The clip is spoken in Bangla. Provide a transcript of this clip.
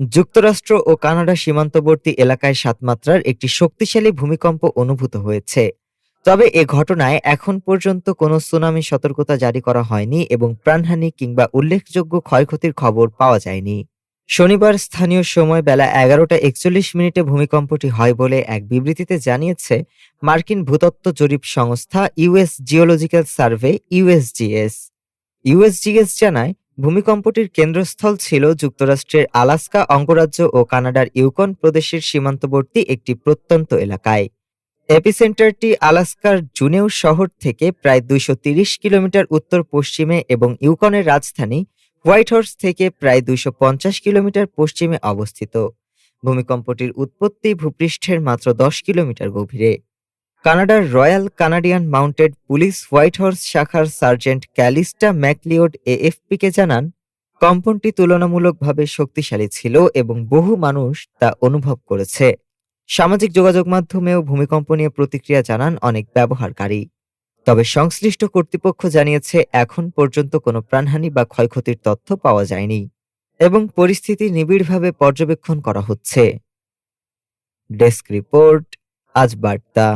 যুক্তরাষ্ট্র ও কানাডা সীমান্তবর্তী এলাকায় সাতমাত্রার একটি শক্তিশালী ভূমিকম্প অনুভূত হয়েছে। তবে এ ঘটনায় এখন পর্যন্ত কোনো সুনামি সতর্কতা জারি করা হয়নি এবং প্রাণহানি কিংবা উল্লেখযোগ্য ক্ষয়ক্ষতির খবর পাওয়া যায়নি। শনিবার স্থানীয় সময় বেলা এগারোটা একচল্লিশ মিনিটে ভূমিকম্পটি হয় বলে এক বিবৃতিতে জানিয়েছে মার্কিন ভূতত্ত্ব জরিপ সংস্থা US geological survey USGS. USGS জানায় ভূমিকম্পটির কেন্দ্রস্থল ছিল যুক্তরাষ্ট্রের আলাস্কা, অঙ্গরাজ্য ও কানাডার ইউকন প্রদেশের সীমান্তবর্তী একটি প্রত্যন্ত এলাকায়। এপিসেন্টারটি আলাস্কার জুনেউ শহর থেকে প্রায় দুইশো কিলোমিটার উত্তর পশ্চিমে এবং ইউকনের রাজধানী হোয়াইট হর্স থেকে প্রায় দুইশো পঞ্চাশ কিলোমিটার পশ্চিমে অবস্থিত। ভূমিকম্পটির উৎপত্তি ভূপৃষ্ঠের মাত্র দশ কিলোমিটার গভীরে। কানাডার royal Canadian mounted police white horse শাখার সার্জেন্ট ক্যালিস্টা ম্যাকলিওড এএফপিকে জানান, কম্পনটি তুলনামূলকভাবে শক্তিশালী ছিল এবং বহু মানুষ তা অনুভব করেছে। সামাজিক যোগাযোগ মাধ্যমেও ভূমিকম্প নিয়ে প্রতিক্রিয়া জানান অনেক ব্যবহারকারী। তবে সংশ্লিষ্ট কর্তৃপক্ষ জানিয়েছে, এখন পর্যন্ত কোনো প্রাণহানি বা ক্ষয়ক্ষতির তথ্য পাওয়া যায়নি এবং পরিস্থিতি নিবিড়ভাবে পর্যবেক্ষণ করা হচ্ছে। ডেস্ক রিপোর্ট, আজ বার্তা।